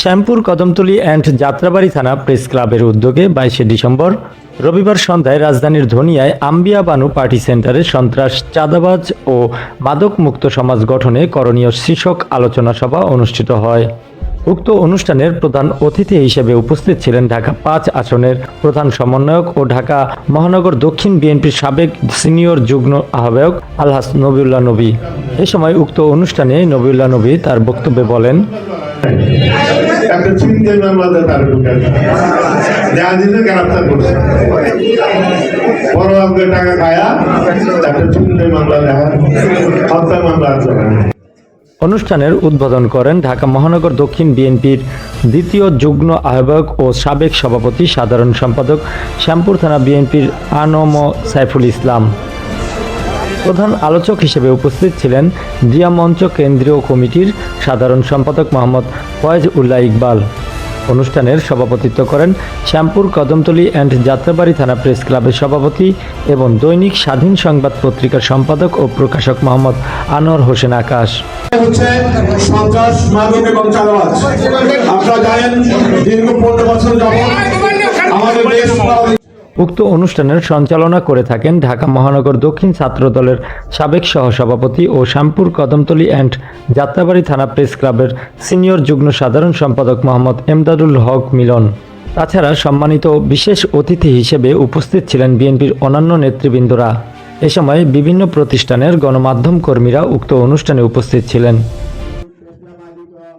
Shyampur Kadamtali and Jatrabari থানা press ক্লাবের উদ্যোগে বাইশে ডিসেম্বর রবিবার সন্ধ্যায় রাজধানীর ধনিয়ায় আম্বিয়া বানু পার্টি সেন্টারে সন্ত্রাস, চাঁদাবাজ ও মাদক মুক্ত সমাজ গঠনে করণীয় শীর্ষক আলোচনা সভা অনুষ্ঠিত হয়। উক্ত অনুষ্ঠানের প্রধান অতিথি হিসেবে উপস্থিত ছিলেন ঢাকা পাঁচ আসনের প্রধান সমন্বয়ক ও ঢাকা মহানগর দক্ষিণ বিএনপির সাবেক সিনিয়র যুগ্ম আহ্বায়ক আলহাস নবিউল্লাহ নবী। এ সময় উক্ত অনুষ্ঠানে নবিউল্লাহ নবী তার বক্তব্যে বলেন একটা চিন্তায় মামলাতে তার ঢুকেন গ্রেফতার করছে। বড় আমাদের টাকা খায়া একটা চিন্তায় মামলা দেখা হত্যা মামলা আছে। অনুষ্ঠানের উদ্বোধন করেন ঢাকা মহানগর দক্ষিণ বিএনপির দ্বিতীয় যুগ্ম আহ্বায়ক ও সাবেক সভাপতি সাধারণ সম্পাদক শ্যামপুর থানা বিএনপির আনম সাইফুল ইসলাম। প্রধান আলোচক হিসেবে উপস্থিত ছিলেন জিয়া মঞ্চ কেন্দ্রীয় কমিটির সাধারণ সম্পাদক মোহাম্মদ ফয়েজ উল্লাহ ইকবাল। অনুষ্ঠানের সভাপতিত্ব করেন শ্যামপুর কদমতলী অ্যান্ড যাত্রাবাড়ি থানা প্রেস ক্লাবের সভাপতি এবং দৈনিক স্বাধীন সংবাদ পত্রিকার সম্পাদক ও প্রকাশক মোহাম্মদ আনোয়ার হোসেন আকাশ। আমাদের দেশ উক্ত অনুষ্ঠানের সঞ্চালনা করে থাকেন ঢাকা মহানগর দক্ষিণ ছাত্র দলের সাবেক সহসভাপতি ও শ্যামপুর কদমতলী অ্যান্ড যাত্রাবাড়ি থানা প্রেস ক্লাবের সিনিয়র যুগ্ম সাধারণ সম্পাদক মোহাম্মদ এমদাদুল হক মিলন। তাছাড়া সম্মানিত বিশেষ অতিথি হিসেবে উপস্থিত ছিলেন বিএনপির অন্যান্য নেতৃবৃন্দরা। এ সময় বিভিন্ন প্রতিষ্ঠানের গণমাধ্যম কর্মীরা উক্ত অনুষ্ঠানে উপস্থিত ছিলেন।